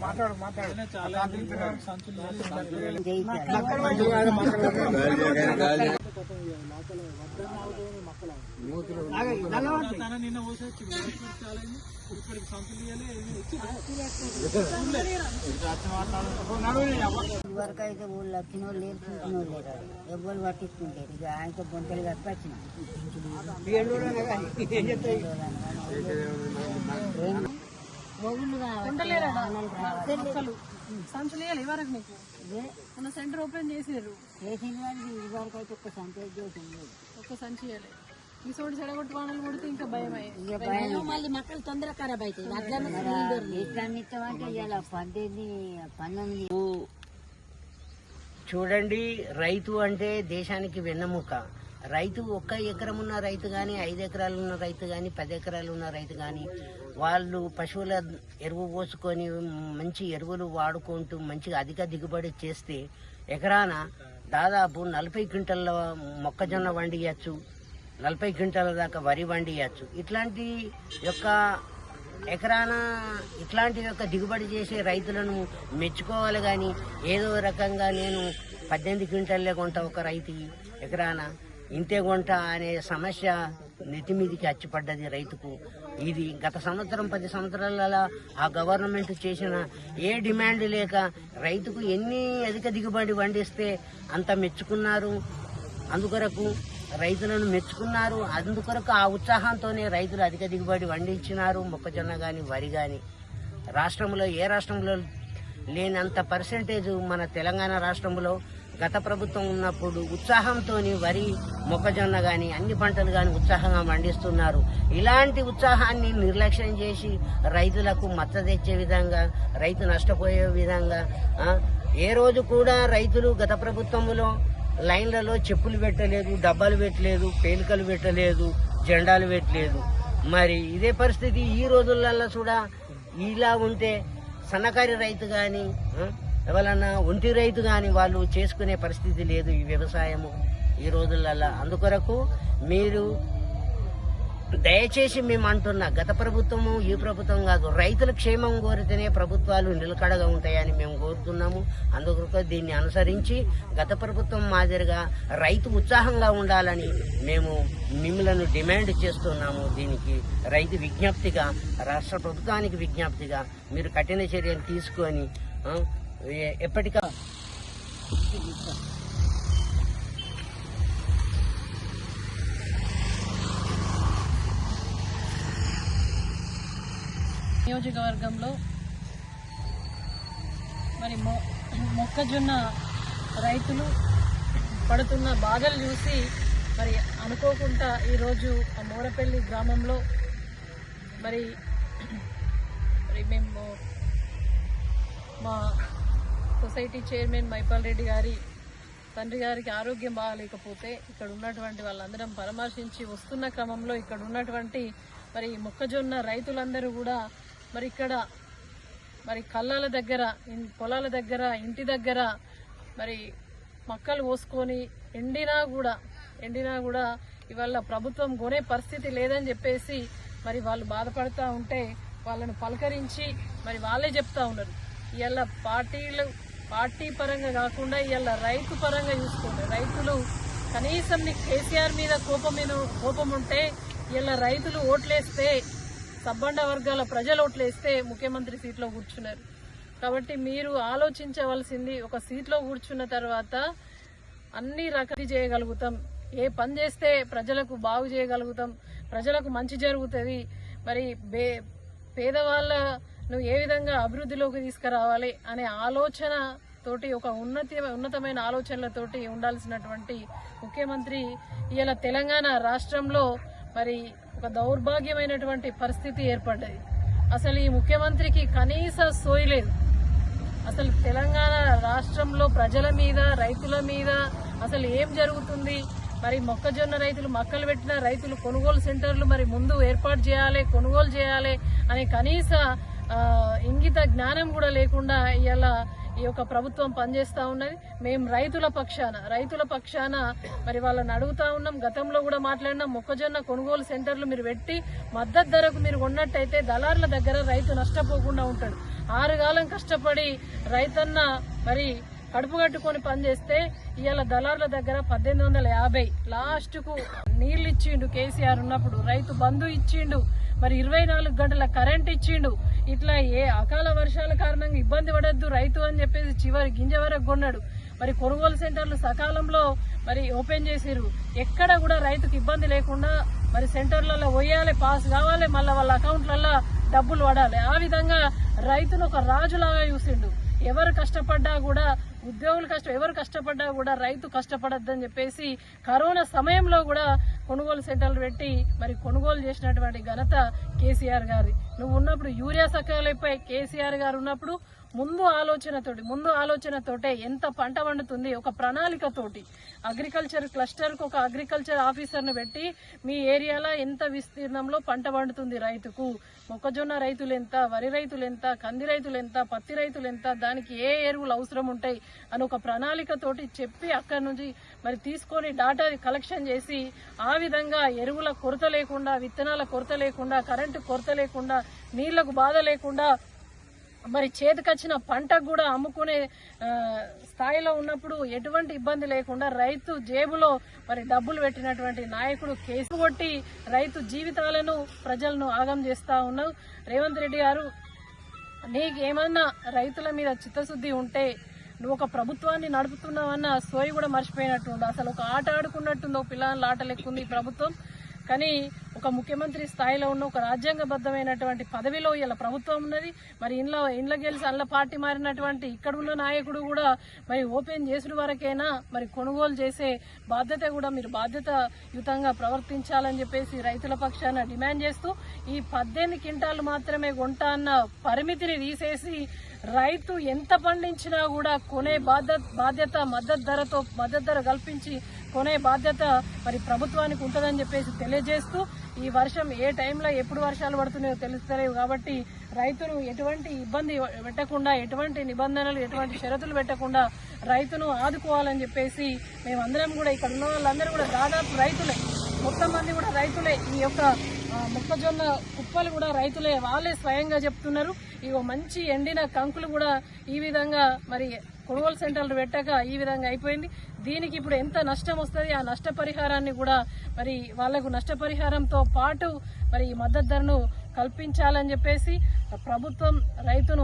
మాట్లాడు నిన్న ఇప్పటికి అయితే ఊళ్ళో వచ్చిన వాళ్ళు లేరు చూసిన వాళ్ళు లేరు. ఎవ్వరు పట్టించుకుంటారు ఇక ఆయనతో బొంతలు కప్పి వచ్చిన. మొగుళ్ళు సంచులు. వేయాలి మన సెంటర్ ఓపెన్ చేసారు చేసిన వాడికి ఇదివరకు అయితే ఒక్క ఒక్క సంచి వేయాలి ఈ సోడి చెడగొట్టు వానలు కొడితే ఇంకా భయం మళ్ళీ మొక్కలు తొందరగా ఖరాబ్ అవుతాయి. పద్దెనిమిది పంతొమ్మిది. చూడండి రైతు అంటే దేశానికి వెన్నెముక. రైతు ఒక్క ఎకరం ఉన్న రైతు కానీ ఐదు ఎకరాలు ఉన్న రైతు కానీ పది ఎకరాలు ఉన్న రైతు కానీ వాళ్ళు పశువుల ఎరువు పోసుకొని మంచి ఎరువులు వాడుకుంటూ మంచిగా అధిక దిగుబడి చేస్తే ఎకరాన దాదాపు నలభై క్వింటల్ల మొక్కజొన్న వండియచ్చు నలభై క్వింటల దాకా వరి వండియచ్చు ఇట్లాంటి యొక్క ఎకరాన ఇట్లాంటి యొక్క దిగుబడి చేసే రైతులను మెచ్చుకోవాలి కానీ ఏదో రకంగా నేను పద్దెనిమిది క్వింటల్లే కొంట ఒక రైతు ఎకరాన. ఇంతే కొంట అనే సమస్య నెత్తి మీదికి అచ్చిపడ్డది రైతుకు. ఇది గత సంవత్సరం పది సంవత్సరాల ఆ గవర్నమెంట్ చేసిన ఏ డిమాండ్ లేక రైతుకు ఎన్ని అధిక దిగుబడి వండిస్తే అంత మెచ్చుకున్నారు? అందుకొరకు రైతులను మెచ్చుకున్నారు. అందుకొరకు ఆ ఉత్సాహంతోనే రైతులు అధిక దిగుబడి వండించినారు మొక్కజొన్న కానీ వరి కానీ రాష్ట్రంలో ఏ రాష్ట్రంలో లేనంత పర్సెంటేజ్ మన తెలంగాణ రాష్ట్రంలో గత ప్రభుత్వం ఉన్నప్పుడు ఉత్సాహంతో వరి మొక్కజొన్న కానీ అన్ని పంటలు కానీ ఉత్సాహంగా పండిస్తున్నారు ఇలాంటి ఉత్సాహాన్ని నిర్లక్ష్యం చేసి రైతులకు మచ్చ తెచ్చే విధంగా రైతు నష్టపోయే విధంగా ఏ రోజు కూడా రైతులు గత ప్రభుత్వంలో లైన్లలో చెప్పులు పెట్టలేదు డబ్బాలు పెట్టలేదు పేలికలు పెట్టలేదు జెండాలు పెట్టలేదు. మరి ఇదే పరిస్థితి ఈ రోజులలో కూడా ఇలా ఉంటే సన్నకారి రైతు కానీ ఎవరన్నా ఒంటి రైతు కానీ వాళ్ళు చేసుకునే పరిస్థితి లేదు ఈ వ్యవసాయము ఈ రోజులలో అందుకొరకు మీరు దయచేసి మేము అంటున్నా గత ప్రభుత్వము ఈ ప్రభుత్వం కాదు రైతుల క్షేమం కోరితేనే ప్రభుత్వాలు నిలకడగా ఉంటాయని మేము కోరుతున్నాము. అందుకొరకు దీన్ని అనుసరించి గత ప్రభుత్వం మాదిరిగా రైతు ఉత్సాహంగా ఉండాలని మేము మిమ్మలను డిమాండ్ చేస్తున్నాము. దీనికి రైతు విజ్ఞప్తిగా రాష్ట్ర ప్రభుత్వానికి విజ్ఞప్తిగా మీరు కఠిన చర్యలు తీసుకొని ఎప్పటికా? నియోజకవర్గంలో మరి మొ- మొక్కజొన్న రైతులు పడుతున్న బాధలు చూసి మరి అనుకోకుండా ఈరోజు ఆ మోరపల్లి గ్రామంలో మరి మరి మేము మా సొసైటీ చైర్మన్ మైపాల్ రెడ్డి గారి తండ్రి గారికి ఆరోగ్యం బాగాలేకపోతే ఇక్కడ ఉన్నటువంటి వాళ్ళందరం పరామర్శించి వస్తున్న క్రమంలో ఇక్కడ ఉన్నటువంటి మరి మొక్కజొన్న రైతులందరూ కూడా మరి ఇక్కడ మరి కళ్ళాల దగ్గర పొలాల దగ్గర ఇంటి దగ్గర మరి మక్కలు పోసుకొని ఎండినా కూడా ఎండినా కూడా ఇవాళ ప్రభుత్వం కొనే పరిస్థితి లేదని చెప్పేసి మరి వాళ్ళు బాధపడుతూ ఉంటే వాళ్ళను పలకరించి మరి వాళ్ళే చెప్తా ఉన్నారు. ఇవాళ పార్టీలు పార్టీ పరంగా కాకుండా ఇవాళ రైతు పరంగా చూసుకోండి రైతులు కనీసం నీకు కేసీఆర్ మీద కోపం మీద కోపం ఉంటే ఇవాళ రైతులు ఓట్లేస్తే సబ్బండ వర్గాల ప్రజలు ఓట్లేస్తే ముఖ్యమంత్రి సీట్లో కూర్చున్నారు. కాబట్టి మీరు ఆలోచించవలసింది ఒక సీట్లో కూర్చున్న తర్వాత అన్ని రకాలు చేయగలుగుతాం. ఏ పని చేస్తే ప్రజలకు బాగు చేయగలుగుతాం ప్రజలకు మంచి జరుగుతుంది. మరి బే నువ్వు ఏ విధంగా అభివృద్ధిలోకి తీసుకురావాలి అనే ఆలోచన తోటి ఒక ఉన్నతి ఉన్నతమైన ఆలోచనలతోటి ఉండాల్సినటువంటి ముఖ్యమంత్రి ఇవాళ తెలంగాణ రాష్ట్రంలో మరి ఒక దౌర్భాగ్యమైనటువంటి పరిస్థితి ఏర్పడ్డది. అసలు ఈ ముఖ్యమంత్రికి కనీస సోయి లేదు. అసలు తెలంగాణ రాష్ట్రంలో ప్రజల మీద రైతుల మీద అసలు ఏం జరుగుతుంది? మరి మొక్కజొన్న రైతులు మక్కలు పెట్టిన రైతులు కొనుగోలు సెంటర్లు మరి ముందు ఏర్పాటు చేయాలి కొనుగోలు చేయాలి అనే కనీస ఇంగిత జ్ఞానం కూడా లేకుండా ఇలా ఈ యొక్క ప్రభుత్వం పనిచేస్తా ఉన్నది. మేము రైతుల పక్షాన రైతుల పక్షాన మరి వాళ్ళని అడుగుతా ఉన్నాం గతంలో కూడా మాట్లాడినాం మొక్కజొన్న కొనుగోలు సెంటర్లు మీరు పెట్టి మద్దతు ధరకు మీరు కొన్నట్టయితే దళారుల దగ్గర రైతు నష్టపోకుండా ఉంటాడు. ఆరుగాలం కష్టపడి రైతన్న మరి కడుపు కట్టుకొని పనిచేస్తే ఇవాళ దళారుల దగ్గర పద్దెనిమిది వందల యాభై లాస్ట్కు నీళ్ళు ఇచ్చిండు కేసీఆర్ ఉన్నప్పుడు రైతు బంధు ఇచ్చిండు. మరి ఇరవై నాలుగు గంటల కరెంట్ ఇచ్చిండు. ఇట్లా ఏ అకాల వర్షాల కారణంగా ఇబ్బంది పడద్దు రైతు అని చెప్పేసి చివరి గింజ వరకు కొన్నాడు. మరి కొనుగోలు సెంటర్లు సకాలంలో మరి ఓపెన్ చేసిరు ఎక్కడ కూడా రైతుకు ఇబ్బంది లేకుండా మరి సెంటర్లలో పోయాలి పాస్ కావాలి మళ్ళీ వాళ్ళ అకౌంట్లలో డబ్బులు పడాలి. ఆ విధంగా రైతును ఒక రాజులాగా చూసిండు. ఎవరు కష్టపడ్డా కూడా ఉద్యోగులు కష్టం ఎవరు కష్టపడ్డా కూడా రైతు కష్టపడద్దని చెప్పేసి కరోనా సమయంలో కూడా కొనుగోలు సెంటర్లు పెట్టి మరి కొనుగోలు చేసినటువంటి ఘనత కేసీఆర్ గారి. నువ్వు ఉన్నప్పుడు యూరియా సకాలపై కేసీఆర్ గారు ఉన్నప్పుడు ముందు ఆలోచనతోటి ముందు ఆలోచనతోటే ఎంత పంట పండుతుంది ఒక ప్రణాళికతోటి. అగ్రికల్చర్ క్లస్టర్కు ఒక అగ్రికల్చర్ ఆఫీసర్ను పెట్టి మీ ఏరియాలో ఎంత విస్తీర్ణంలో పంట పండుతుంది రైతుకు? మొక్కజొన్న రైతులు ఎంత వరి రైతులు ఎంత కంది రైతులు ఎంత పత్తి రైతులు ఎంత దానికి ఏ ఎరువులు అవసరం ఉంటాయి అని ఒక ప్రణాళికతోటి చెప్పి అక్కడి నుంచి మరి తీసుకొని డాటా కలెక్షన్ చేసి ఆ విధంగా ఎరువుల కొరత లేకుండా విత్తనాల కొరత లేకుండా కరెంటు కొరత లేకుండా నీళ్ళకు బాధ లేకుండా మరి చేతికొచ్చిన పంటకు కూడా అమ్ముకునే స్థాయిలో ఉన్నప్పుడు ఎటువంటి ఇబ్బంది లేకుండా రైతు జేబులో మరి డబ్బులు పెట్టినటువంటి నాయకుడు కేసు కొట్టి రైతు జీవితాలను ప్రజలను ఆగం చేస్తా ఉన్నావు. రేవంత్ రెడ్డి గారు నీకేమన్నా రైతుల మీద చిత్తశుద్ధి ఉంటే నువ్వు ఒక ప్రభుత్వాన్ని నడుపుతున్నావన్న సోయి కూడా మర్చిపోయినట్టుంది అసలు ఒక ఆట ఆడుకున్నట్టుంది ఒక పిల్లల ఆట లెక్కుంది ప్రభుత్వం. కానీ ఒక ముఖ్యమంత్రి స్థాయిలో ఉన్న ఒక రాజ్యాంగబద్ధమైనటువంటి పదవిలో ఇలా ప్రభుత్వం ఉన్నది. మరి ఇంట్లో ఇండ్ల గెలిచి అల్ల పార్టీ మారినటువంటి ఇక్కడ ఉన్న నాయకుడు కూడా మరి ఓపెన్ చేసుడు వరకైనా మరి కొనుగోలు చేసే బాధ్యత కూడా మీరు బాధ్యతయుతంగా ప్రవర్తించాలని చెప్పేసి రైతుల పక్షాన డిమాండ్ చేస్తూ ఈ పద్దెనిమిది క్వింటాలు మాత్రమే కొంటా అన్న పరిమితిని తీసేసి రైతు ఎంత పండించినా కూడా కొనే బాధ్యత బాధ్యత మద్దతు ధరతో మద్దతు ధర కల్పించి కొనే బాధ్యత మరి ప్రభుత్వానికి ఉంటుందని చెప్పేసి తెలియజేస్తూ ఈ వర్షం ఏ టైంలో ఎప్పుడు వర్షాలు పడుతున్నాయో తెలుస్తలేవు కాబట్టి రైతును ఎటువంటి ఇబ్బంది పెట్టకుండా ఎటువంటి నిబంధనలు ఎటువంటి షరతులు పెట్టకుండా రైతును ఆదుకోవాలని చెప్పేసి మేమందరం కూడా ఇక్కడ ఉన్న వాళ్ళందరూ కూడా దాదాపు రైతులే. మొత్తం మంది కూడా రైతులే. ఈ యొక్క మొక్కజొన్న కుప్పలు కూడా రైతులే. వాళ్ళే స్వయంగా చెప్తున్నారు. ఇగో మంచి ఎండిన కంకులు కూడా ఈ విధంగా మరి కొనుగోలు సెంటర్లు పెట్టాక ఈ విధంగా అయిపోయింది. దీనికి ఇప్పుడు ఎంత నష్టం వస్తుంది ఆ నష్టపరిహారాన్ని కూడా మరి వాళ్ళకు నష్టపరిహారంతో పాటు మరి ఈ మద్దతు ధరను కల్పించాలని చెప్పేసి ప్రభుత్వం రైతును